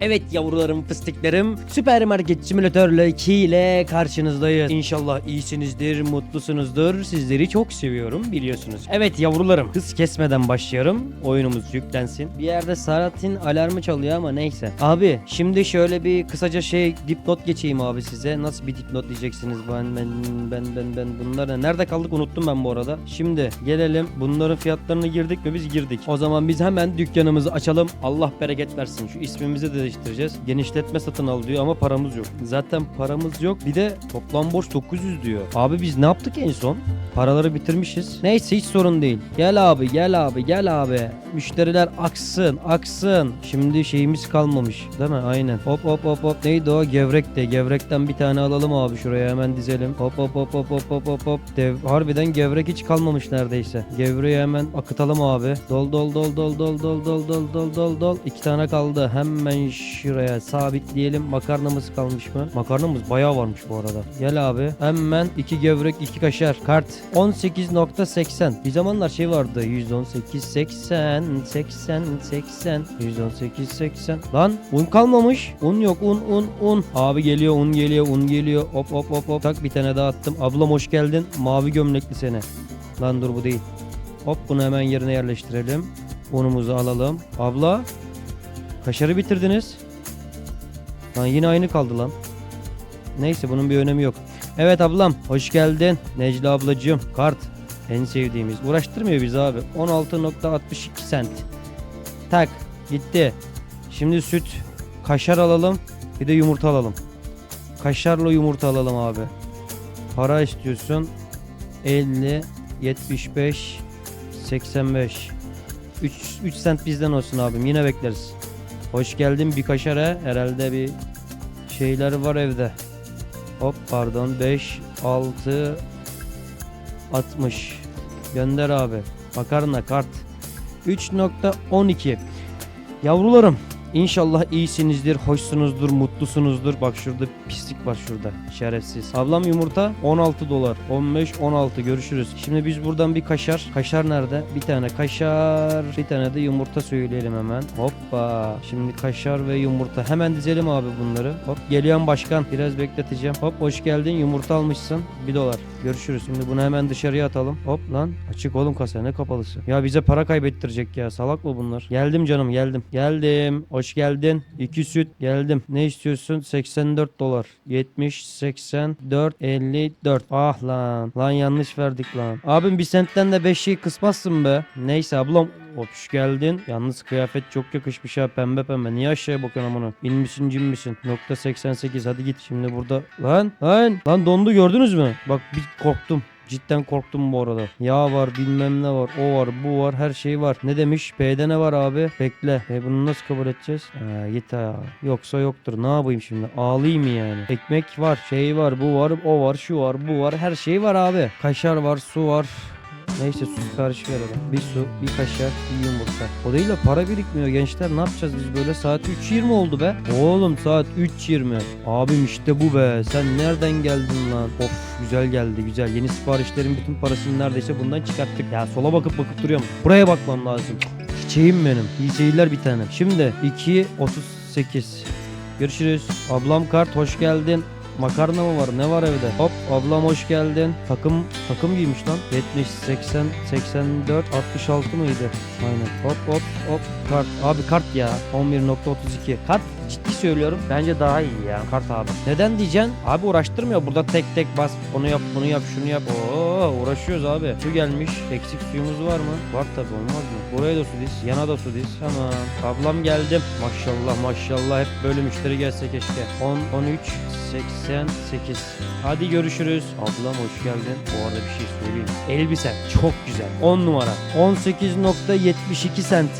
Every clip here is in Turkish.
Evet yavrularım fıstıklarım Süpermarket Simülatör'le 2 ile karşınızdayız. İnşallah iyisinizdir, mutlusunuzdur. Sizleri çok seviyorum biliyorsunuz. Evet yavrularım hız kesmeden başlayalım. Oyunumuz yüklensin. Bir yerde Sarat'in alarmı çalıyor ama neyse. Abi şimdi şöyle bir kısaca şey dipnot geçeyim abi size. Nasıl bir dipnot diyeceksiniz ben ben ben ben ben bunlar ne? Nerede kaldık unuttum ben bu arada. Şimdi gelelim bunların fiyatlarını girdik mi biz girdik. O zaman biz hemen dükkanımızı açalım. Allah bereket versin. Şu ismimizi de değiştireceğiz. Genişletme satın al diyor ama paramız yok. Zaten paramız yok. Bir de toplam borç 900 diyor. Abi biz ne yaptık en son? Paraları bitirmişiz. Neyse hiç sorun değil. Gel abi gel abi gel abi. Müşteriler aksın aksın. Şimdi şeyimiz kalmamış. Değil mi? Aynen. Hop hop hop hop. Neydi o? Gevrek de. Gevrekten bir tane alalım abi şuraya hemen dizelim. Hop hop hop hop hop hop hop hop. Dev, harbiden gevrek hiç kalmamış neredeyse. Gevreği hemen akıtalım abi. Dol dol dol dol dol dol dol dol dol dol dol. İki tane kaldı. Hemen şuraya sabitleyelim. Makarnamız kalmış mı? Makarnamız bayağı varmış bu arada. Gel abi. Hemen iki gevrek iki kaşar. Kart 18.80. Bir zamanlar şey vardı. 118 80 80 80 118 80. Lan un kalmamış. Un yok un un un. Abi geliyor un geliyor un geliyor. Hop hop hop hop. Tak bir tane daha attım. Ablam hoş geldin. Mavi gömlekli seni. Lan dur bu değil. Hop bunu hemen yerine yerleştirelim. Unumuzu alalım. Abla kaşarı bitirdiniz. Lan yine aynı kaldı lan. Neyse bunun bir önemi yok. Evet ablam hoş geldin. Necla ablacığım kart en sevdiğimiz. Uğraştırmıyor bizi abi. 16.62 sent. Tak gitti. Şimdi süt kaşar alalım. Bir de yumurta alalım. Kaşarla yumurta alalım abi. Para istiyorsun. 50 75 85 3 3 sent bizden olsun abim. Yine bekleriz. Hoş geldin bir kaşara. Herhalde bir şeyler var evde. Hop pardon 5 6 60 gönder abi. Makarna kart 3.12 Yavrularım İnşallah iyisinizdir, hoşsunuzdur, mutlusunuzdur. Bak şurada pislik var şurada. Şerefsiz. Ablam yumurta 16 dolar. 15 16 görüşürüz. Şimdi biz buradan bir kaşar. Kaşar nerede? Bir tane kaşar, bir tane de yumurta söyleyelim hemen. Hoppa. Şimdi kaşar ve yumurta. Hemen dizelim abi bunları. Hop geliyorum başkan. Biraz bekleteceğim. Hop hoş geldin. Yumurta almışsın. 1 dolar. Görüşürüz. Şimdi bunu hemen dışarıya atalım. Hop lan. Açık oğlum kasa ne kapalısı. Ya bize para kaybettirecek ya. Salak mı bunlar? Geldim canım geldim. Geldim. Hoş geldin. 2 süt. Geldim. Ne istiyorsun? 84 dolar. 70, 84, 54. Ah lan. Lan yanlış verdik lan. Abim bir sentten de 5 şey kısmazsın be. Neyse ablam. Hoş geldin. Yalnız kıyafet çok yakışmış ha pembe pembe. Niye aşağıya bakıyorsun amına? İn misin? Nokta 88 hadi git şimdi burada. Lan lan lan dondu gördünüz mü? Bak bir korktum. Cidden korktum bu arada. Yağ var bilmem ne var. O var bu var her şey var. Ne demiş? P'de ne var abi? Bekle. E bunu nasıl kabul edeceğiz? Ha, git ha. Yoksa yoktur. Ne yapayım şimdi? Ağlayayım mı yani? Ekmek var. Şey var. Bu var. O var. Şu var. Bu var. Her şey var abi. Kaşar var. Su var. Neyse su siparişi verelim. Bir su, bir kaşar, bir yumurta. O değil de para birikmiyor gençler. Ne yapacağız biz böyle? Saat 3.20 oldu be. Oğlum saat 3.20. Abim işte bu be. Sen nereden geldin lan? Of güzel geldi güzel. Yeni siparişlerin bütün parasını neredeyse bundan çıkarttık. Ya sola bakıp bakıp duruyorum. Buraya bakmam lazım. Çiçeğim benim. İyi bir tanem. Şimdi 2.38. Görüşürüz. Ablam kart hoş geldin. Makarna mı var? Ne var evde? Hop ablam hoş geldin. Takım takım giymiş lan. 70, 80, 84, 66 mıydı? Aynen. Hop hop hop kart. Abi kart ya. 11.32. Kart ciddi söylüyorum. Bence daha iyi ya. Kart abi. Neden diyeceksin? Abi uğraştırmıyor. Burada tek tek bas. Bunu yap, bunu yap, şunu yap. Oo uğraşıyoruz abi. Su gelmiş. Eksik suyumuz var mı? Var tabi olmaz mı? Buraya da su diz. Yana da su diz. Tamam. Ablam geldim. Maşallah maşallah. Hep böyle müşteri gelse keşke. 10, 13, 88. Hadi görüşürüz. Ablam hoş geldin. Bu arada bir şey söyleyeyim. Elbisen çok güzel. 10 numara. 18.72 sent.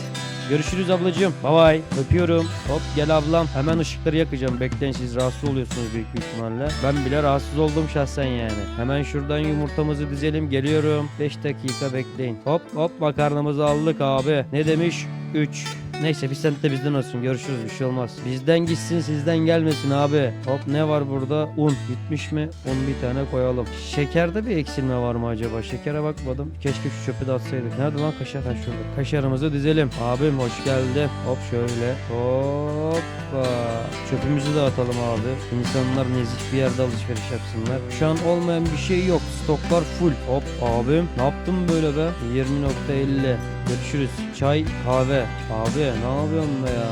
Görüşürüz ablacığım. Bye bye. Öpüyorum. Hop gel ablam. Hemen ışıkları yakacağım. Bekleyin siz rahatsız oluyorsunuz büyük bir ihtimalle. Ben bile rahatsız oldum şahsen yani. Hemen şuradan yumurtamızı dizelim. Geliyorum. 5 dakika bekleyin. Hop hop makarnamızı aldık abi. Ne demiş? 3 Neyse bir sent de bizden olsun. Görüşürüz bir şey olmaz. Bizden gitsin sizden gelmesin abi. Hop ne var burada? Un. Gitmiş mi? Un bir tane koyalım. Şekerde bir eksilme var mı acaba? Şekere bakmadım. Keşke şu çöpü de atsaydık. Nerede lan kaşar? Ha şurada. Kaşarımızı dizelim. Abim hoş geldin. Hop şöyle. Hoppa. Çöpümüzü de atalım abi. İnsanlar nezih bir yerde alışveriş yapsınlar. Şu an olmayan bir şey yok. Stoklar full. Hop abim. Ne yaptın böyle be? 20.50. Görüşürüz. Çay, kahve. Abi ne yapıyorsun be ya?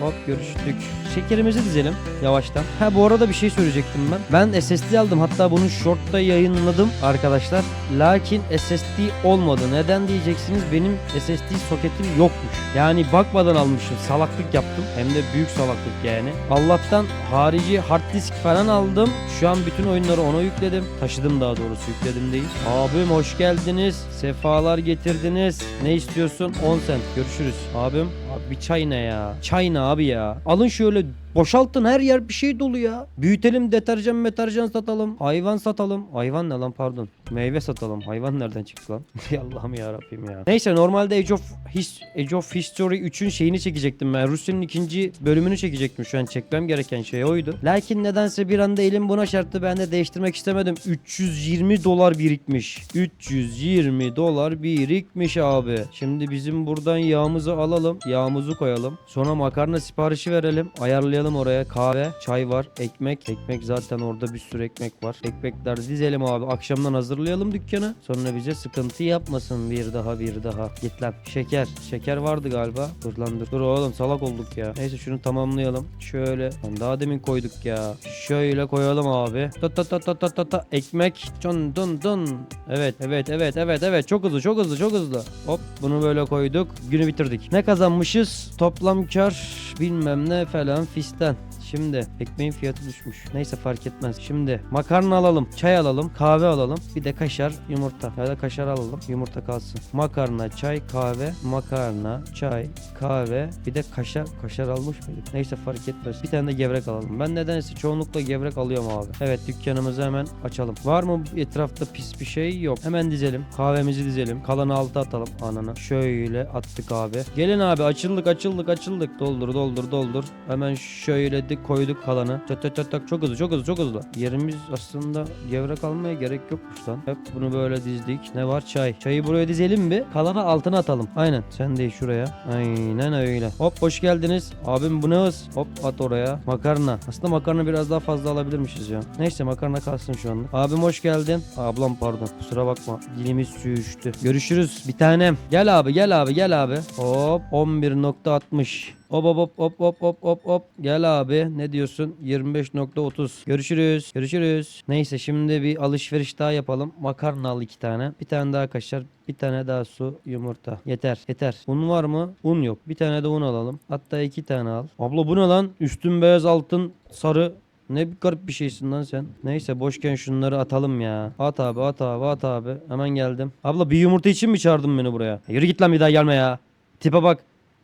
22.10. Hop görüştük. Şekerimizi dizelim yavaştan. Ha bu arada bir şey söyleyecektim ben. Ben SSD aldım. Hatta bunu short'ta yayınladım arkadaşlar. Lakin SSD olmadı. Neden diyeceksiniz? Benim SSD soketim yokmuş. Yani bakmadan almışım. Salaklık yaptım. Hem de büyük salaklık yani. Allah'tan harici hard disk falan aldım. Şu an bütün oyunları ona yükledim. Taşıdım daha doğrusu yükledim değil. Abim hoş geldiniz. Sefalar getirdiniz. Ne istiyorsun? 10 cent. Görüşürüz. Abim. Abi bir çay ne ya? Çay ne abi ya? Alın şöyle Boşaltın her yer bir şey dolu ya. Büyütelim deterjan meterjan satalım. Hayvan satalım. Hayvan ne lan pardon. Meyve satalım. Hayvan nereden çıktı lan? Allah'ım ya Rabbim ya. Neyse normalde Age of, His Age of History 3'ün şeyini çekecektim ben. Rusya'nın ikinci bölümünü çekecektim şu an. Çekmem gereken şey oydu. Lakin nedense bir anda elim buna çarptı. Ben de değiştirmek istemedim. 320 dolar birikmiş. 320 dolar birikmiş abi. Şimdi bizim buradan yağımızı alalım. Yağımızı koyalım. Sonra makarna siparişi verelim. Ayarlayalım oraya. Kahve, çay var, ekmek. Ekmek zaten orada bir sürü ekmek var. Ekmekler dizelim abi. Akşamdan hazırlayalım dükkanı. Sonra bize sıkıntı yapmasın bir daha bir daha. Git lan. Şeker. Şeker vardı galiba. Dur lan dur. Dur oğlum salak olduk ya. Neyse şunu tamamlayalım. Şöyle. Lan daha demin koyduk ya. Şöyle koyalım abi. Ta ta ta ta ta ta ta. Ekmek. Dun dun dun. Evet evet evet evet evet. Çok hızlı çok hızlı çok hızlı. Hop bunu böyle koyduk. Günü bitirdik. Ne kazanmışız? Toplam kar bilmem ne falan fistan. Şimdi ekmeğin fiyatı düşmüş. Neyse fark etmez. Şimdi makarna alalım, çay alalım, kahve alalım. Bir de kaşar, yumurta. Ya da kaşar alalım, yumurta kalsın. Makarna, çay, kahve, makarna, çay, kahve. Bir de kaşar. Kaşar almış mıydık? Neyse fark etmez. Bir tane de gevrek alalım. Ben nedense çoğunlukla gevrek alıyorum abi. Evet dükkanımızı hemen açalım. Var mı etrafta pis bir şey? Yok. Hemen dizelim. Kahvemizi dizelim. Kalanı alta atalım ananı. Şöyle attık abi. Gelin abi açıldık açıldık açıldık. Doldur doldur doldur. Hemen şöyle dik koyduk kalanı. Tat tat tat tat. Çok hızlı çok hızlı çok hızlı. Yerimiz aslında gevrek almaya gerek yokmuş lan. Hep bunu böyle dizdik. Ne var? Çay. Çayı buraya dizelim bir. Kalanı altına atalım. Aynen. Sen de şuraya. Aynen öyle. Hop hoş geldiniz. Abim bu ne hız? Hop at oraya. Makarna. Aslında makarna biraz daha fazla alabilirmişiz ya. Neyse makarna kalsın şu anda. Abim hoş geldin. Ablam pardon. Kusura bakma. Dilimiz sürüştü. Görüşürüz. Bir tanem. Gel abi gel abi gel abi. Hop 11.60. Hop hop hop hop hop hop hop hop. Gel abi. Ne diyorsun? 25.30. Görüşürüz. Görüşürüz. Neyse şimdi bir alışveriş daha yapalım. Makarna al iki tane. Bir tane daha kaşar. Bir tane daha su, yumurta. Yeter, yeter. Un var mı? Un yok. Bir tane de un alalım. Hatta iki tane al. Abla bu ne lan? Üstün beyaz, altın sarı. Ne bir garip bir şeysin lan sen. Neyse boşken şunları atalım ya. At abi, at abi, at abi. Hemen geldim. Abla bir yumurta için mi çağırdın beni buraya? Yürü git lan bir daha gelme ya. Tipe bak.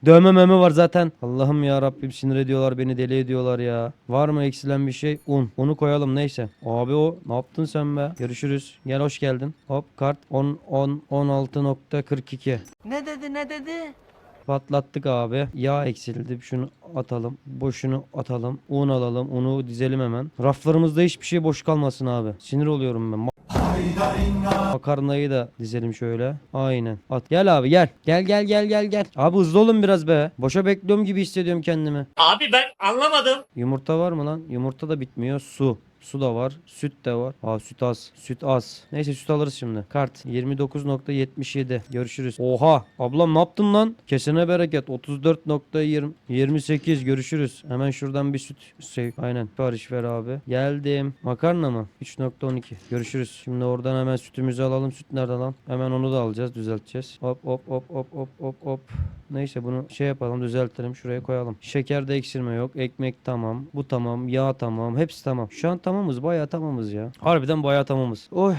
Dövme meme var zaten. Allah'ım ya Rabbim sinir ediyorlar beni deli ediyorlar ya. Var mı eksilen bir şey? Un. Onu koyalım neyse. Abi o ne yaptın sen be? Görüşürüz. Gel hoş geldin. Hop kart 10 10 16.42. Ne dedi ne dedi? Patlattık abi. Yağ eksildi. Şunu atalım. Boşunu atalım. Un alalım. Unu dizelim hemen. Raflarımızda hiçbir şey boş kalmasın abi. Sinir oluyorum ben. Ma- Makarnayı da dizelim şöyle. Aynen. At. Gel abi gel. Gel gel gel gel gel. Abi hızlı olun biraz be. Boşa bekliyorum gibi hissediyorum kendimi. Abi ben anlamadım. Yumurta var mı lan? Yumurta da bitmiyor. Su. Su da var. Süt de var. Aa süt az. Süt az. Neyse süt alırız şimdi. Kart 29.77. Görüşürüz. Oha. Ablam ne yaptın lan? Kesene bereket. 34.20 28. Görüşürüz. Hemen şuradan bir süt şey. Aynen. Sipariş ver abi. Geldim. Makarna mı? 3.12. Görüşürüz. Şimdi oradan hemen sütümüzü alalım. Süt nerede lan? Hemen onu da alacağız. Düzelteceğiz. Hop hop hop hop hop hop hop. Neyse bunu şey yapalım düzeltelim şuraya koyalım. Şekerde eksilme yok. Ekmek tamam. Bu tamam. Yağ tamam. Hepsi tamam. Şu an tamamız. Bayağı tamamız ya. Harbiden bayağı tamamız. Oy.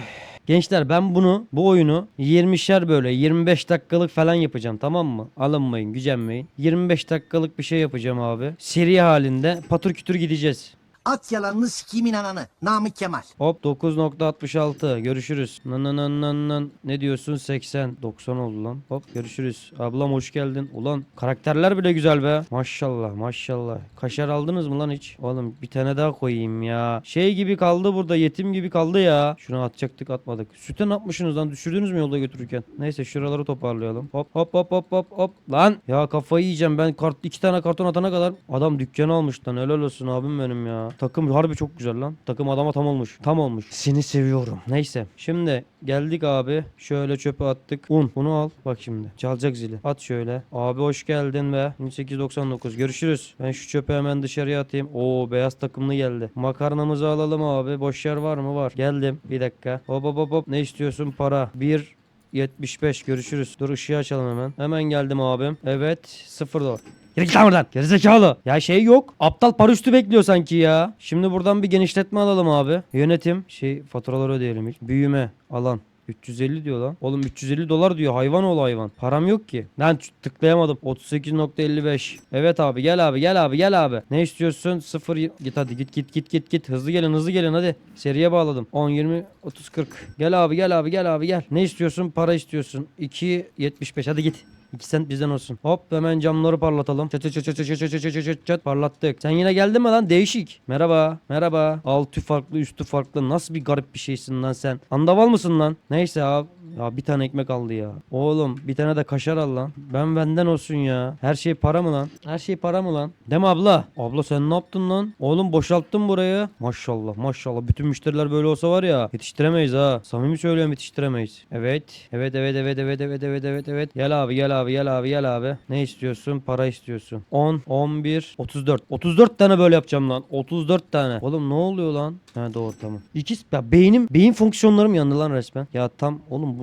Gençler ben bunu bu oyunu 20'şer böyle 25 dakikalık falan yapacağım tamam mı? Alınmayın gücenmeyin. 25 dakikalık bir şey yapacağım abi. Seri halinde patır kütür gideceğiz. At yalanını sikimin ananı. Namık Kemal. Hop 9.66 görüşürüz. Nan nan nan nan nan. Ne diyorsun 80 90 oldu lan. Hop görüşürüz. Ablam hoş geldin. Ulan karakterler bile güzel be. Maşallah maşallah. Kaşar aldınız mı lan hiç? Oğlum bir tane daha koyayım ya. Şey gibi kaldı burada yetim gibi kaldı ya. Şunu atacaktık atmadık. Sütten atmışsınız lan düşürdünüz mü yolda götürürken? Neyse şuraları toparlayalım. Hop hop hop hop hop hop. Lan ya kafayı yiyeceğim ben kart iki tane karton atana kadar adam dükkanı almış lan helal olsun abim benim ya. Takım harbi çok güzel lan. Takım adama tam olmuş. Tam olmuş. Seni seviyorum. Neyse. Şimdi geldik abi. Şöyle çöpe attık. Un. Bunu al. Bak şimdi. Çalacak zili. At şöyle. Abi hoş geldin be. 1899. Görüşürüz. Ben şu çöpe hemen dışarıya atayım. Oo beyaz takımlı geldi. Makarnamızı alalım abi. Boş yer var mı? Var. Geldim. Bir dakika. Hop hop hop. Ne istiyorsun? Para. 1 75 görüşürüz. Dur ışığı açalım hemen. Hemen geldim abim. Evet 0 dolar. Yürü git lan buradan. Gerizekalı. Ya şey yok. Aptal para üstü bekliyor sanki ya. Şimdi buradan bir genişletme alalım abi. Yönetim. Şey faturaları ödeyelim ilk. Büyüme. Alan. 350 diyor lan. Oğlum 350 dolar diyor. Hayvan ol hayvan. Param yok ki. Ç- tıklayamadım. 38.55. Evet abi gel abi gel abi gel abi. Ne istiyorsun? 0 git hadi git git git git git. Hızlı gelin hızlı gelin hadi. Seriye bağladım. 10 20 30 40. Gel abi gel abi gel abi gel. Ne istiyorsun? Para istiyorsun. 2 75 hadi git. 2 sent bizden olsun. Hop hemen camları parlatalım. Çat çat çat çat çat çat çat çat çat çat parlattık. Sen yine geldin mi lan? Değişik. Merhaba. Merhaba. Altı farklı üstü farklı. Nasıl bir garip bir şeysin lan sen? Andaval mısın lan? Neyse abi. Ya bir tane ekmek aldı ya. Oğlum bir tane de kaşar al lan. Ben benden olsun ya. Her şey para mı lan? Her şey para mı lan? Mi abla? Abla sen ne yaptın lan? Oğlum boşalttın burayı. Maşallah maşallah. Bütün müşteriler böyle olsa var ya yetiştiremeyiz ha. Samimi söylüyorum yetiştiremeyiz. Evet. Evet evet evet evet evet evet evet evet. Gel abi gel abi gel abi gel abi. Ne istiyorsun? Para istiyorsun. 10, 11, 34. 34 tane böyle yapacağım lan. 34 tane. Oğlum ne oluyor lan? Ha doğru tamam. İkiz ya beynim beyin fonksiyonlarım yandı lan resmen. Ya tam oğlum bu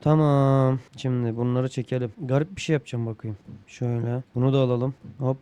Tamam. Şimdi bunları çekelim. Garip bir şey yapacağım bakayım. Şöyle. Bunu da alalım. Hop.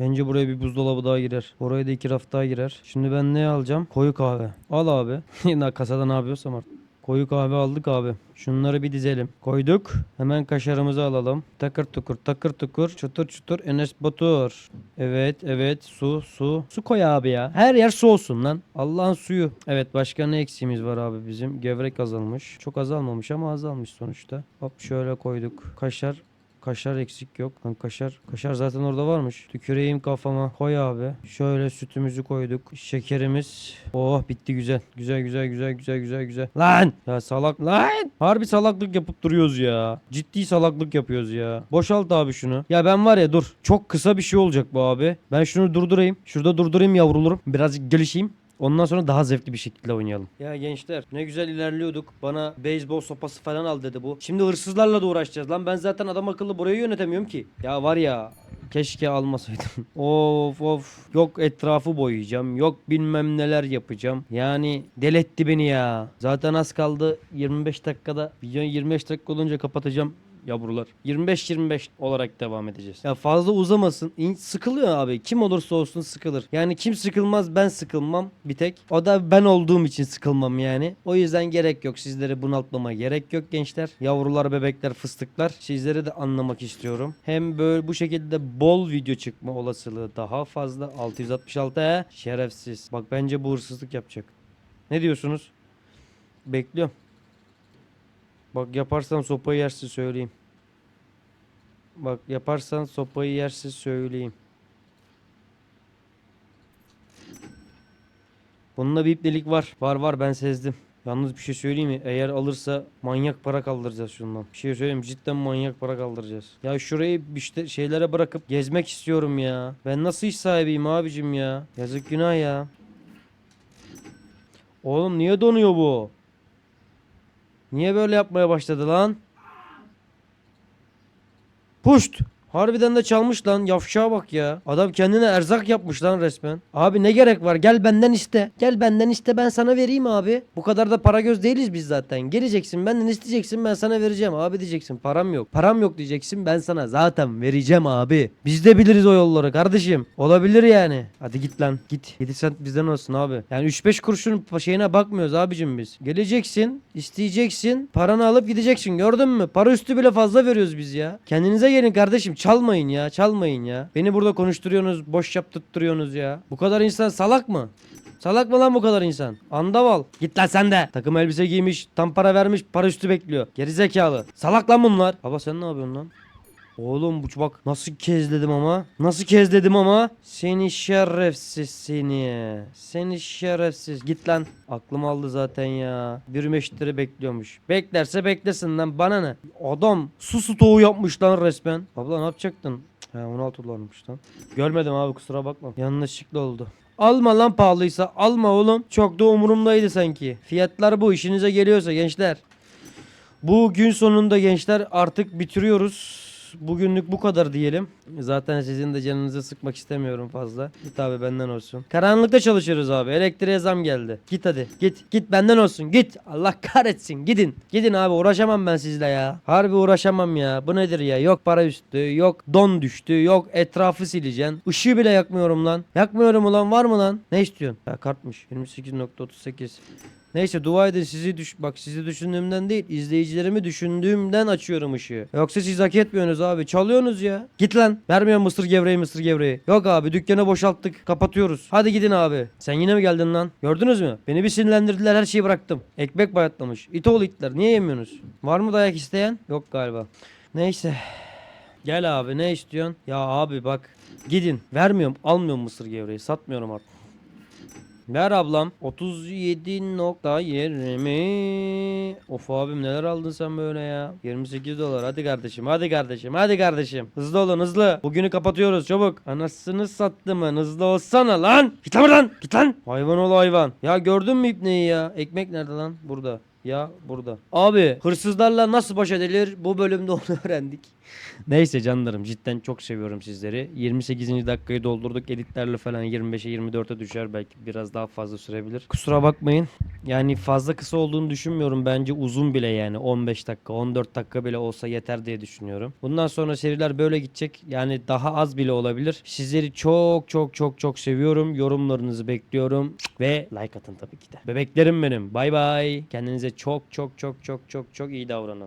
Bence buraya bir buzdolabı daha girer. Oraya da iki raf daha girer. Şimdi ben ne alacağım? Koyu kahve. Al abi. Yine kasada ne yapıyorsam artık. Koyu kahve aldık abi. Şunları bir dizelim. Koyduk. Hemen kaşarımızı alalım. Takır tukur takır tukur. Çutur çutur Enes Batur. Evet evet su su. Su koy abi ya. Her yer su olsun lan. Allah'ın suyu. Evet başka ne eksiğimiz var abi bizim? Gevrek azalmış. Çok azalmamış ama azalmış sonuçta. Hop şöyle koyduk. Kaşar Kaşar eksik yok. Lan kaşar. Kaşar zaten orada varmış. Tüküreyim kafama. Koy abi. Şöyle sütümüzü koyduk. Şekerimiz. Oh bitti güzel. Güzel güzel güzel güzel güzel güzel. Lan! Ya salak lan! Harbi salaklık yapıp duruyoruz ya. Ciddi salaklık yapıyoruz ya. Boşalt abi şunu. Ya ben var ya dur. Çok kısa bir şey olacak bu abi. Ben şunu durdurayım. Şurada durdurayım yavrulurum. Birazcık gelişeyim. Ondan sonra daha zevkli bir şekilde oynayalım. Ya gençler ne güzel ilerliyorduk. Bana beyzbol sopası falan al dedi bu. Şimdi hırsızlarla da uğraşacağız lan. Ben zaten adam akıllı burayı yönetemiyorum ki. Ya var ya keşke almasaydım. of of. Yok etrafı boyayacağım. Yok bilmem neler yapacağım. Yani deletti beni ya. Zaten az kaldı 25 dakikada. Video 25 dakika olunca kapatacağım yavrular. 25-25 olarak devam edeceğiz. Ya fazla uzamasın. İn- Sıkılıyor abi. Kim olursa olsun sıkılır. Yani kim sıkılmaz ben sıkılmam bir tek. O da ben olduğum için sıkılmam yani. O yüzden gerek yok. Sizleri bunaltmama gerek yok gençler. Yavrular, bebekler, fıstıklar. Sizleri de anlamak istiyorum. Hem böyle bu şekilde bol video çıkma olasılığı daha fazla. 666 he. Şerefsiz. Bak bence bu hırsızlık yapacak. Ne diyorsunuz? Bekliyorum. Bak yaparsan sopayı yersin söyleyeyim. Bak yaparsan sopayı yersin söyleyeyim. Bununla bir ipnelik var. Var var ben sezdim. Yalnız bir şey söyleyeyim mi? Eğer alırsa manyak para kaldıracağız şundan. Bir şey söyleyeyim cidden manyak para kaldıracağız. Ya şurayı işte şeylere bırakıp gezmek istiyorum ya. Ben nasıl iş sahibiyim abicim ya? Yazık günah ya. Oğlum niye donuyor bu? Niye böyle yapmaya başladı lan? Puşt. Harbiden de çalmış lan. Yavşağa bak ya. Adam kendine erzak yapmış lan resmen. Abi ne gerek var? Gel benden iste. Gel benden iste ben sana vereyim abi. Bu kadar da para göz değiliz biz zaten. Geleceksin benden isteyeceksin ben sana vereceğim. Abi diyeceksin param yok. Param yok diyeceksin ben sana zaten vereceğim abi. Biz de biliriz o yolları kardeşim. Olabilir yani. Hadi git lan git. 7 sent bizden olsun abi. Yani 3-5 kuruşun şeyine bakmıyoruz abicim biz. Geleceksin isteyeceksin paranı alıp gideceksin gördün mü? Para üstü bile fazla veriyoruz biz ya. Kendinize gelin kardeşim çalmayın ya çalmayın ya. Beni burada konuşturuyorsunuz boş yaptırtıyorsunuz ya. Bu kadar insan salak mı? Salak mı lan bu kadar insan? Andaval. Git lan sen de. Takım elbise giymiş, tam para vermiş, para üstü bekliyor. Gerizekalı. Salak lan bunlar. Baba sen ne yapıyorsun lan? Oğlum bu bak nasıl kezledim ama. Nasıl kezledim ama. Seni şerefsiz seni. Seni şerefsiz. Git lan. Aklım aldı zaten ya. Bir meşteri bekliyormuş. Beklerse beklesin lan bana ne. Adam su stoğu yapmış lan resmen. Abla ne yapacaktın? He 16 dolarmış lan. Görmedim abi kusura bakma. Yanlışlıkla oldu. Alma lan pahalıysa alma oğlum. Çok da umurumdaydı sanki. Fiyatlar bu işinize geliyorsa gençler. Bu gün sonunda gençler artık bitiriyoruz. Bugünlük bu kadar diyelim. Zaten sizin de canınızı sıkmak istemiyorum fazla. Git abi benden olsun. Karanlıkta çalışıyoruz abi. Elektriğe zam geldi. Git hadi. Git. Git benden olsun. Git. Allah kahretsin. Gidin. Gidin abi uğraşamam ben sizle ya. Harbi uğraşamam ya. Bu nedir ya? Yok para üstü. Yok don düştü. Yok etrafı sileceksin. Işığı bile yakmıyorum lan. Yakmıyorum ulan. Var mı lan? Ne istiyorsun? Ya kartmış. 28.38. Neyse dua edin sizi düş bak sizi düşündüğümden değil izleyicilerimi düşündüğümden açıyorum ışığı. Yoksa siz hak etmiyorsunuz abi çalıyorsunuz ya. Git lan vermiyorum mısır gevreği mısır gevreği. Yok abi dükkanı boşalttık kapatıyoruz. Hadi gidin abi. Sen yine mi geldin lan? Gördünüz mü? Beni bir sinirlendirdiler her şeyi bıraktım. Ekmek bayatlamış. İt oğlu itler niye yemiyorsunuz? Var mı dayak isteyen? Yok galiba. Neyse. Gel abi ne istiyorsun? Ya abi bak gidin. Vermiyorum almıyorum mısır gevreği satmıyorum artık. Ver ablam. 37.20. Of abim neler aldın sen böyle ya? 28 dolar. Hadi kardeşim. Hadi kardeşim. Hadi kardeşim. Hızlı olun hızlı. Bugünü kapatıyoruz çabuk. Anasını sattım ben. Hızlı olsana lan. Git lan. Git lan. Hayvan ol hayvan. Ya gördün mü ipneyi ya? Ekmek nerede lan? Burada. Ya burada. Abi hırsızlarla nasıl baş edilir bu bölümde onu öğrendik. Neyse canlarım cidden çok seviyorum sizleri. 28. dakikayı doldurduk editlerle falan 25'e 24'e düşer belki biraz daha fazla sürebilir. Kusura bakmayın. Yani fazla kısa olduğunu düşünmüyorum bence uzun bile yani 15 dakika 14 dakika bile olsa yeter diye düşünüyorum. Bundan sonra seriler böyle gidecek yani daha az bile olabilir. Sizleri çok çok çok çok seviyorum. Yorumlarınızı bekliyorum ve like atın tabii ki de. Bebeklerim benim. Bay bay. Kendinize çok çok çok çok çok çok iyi davranın.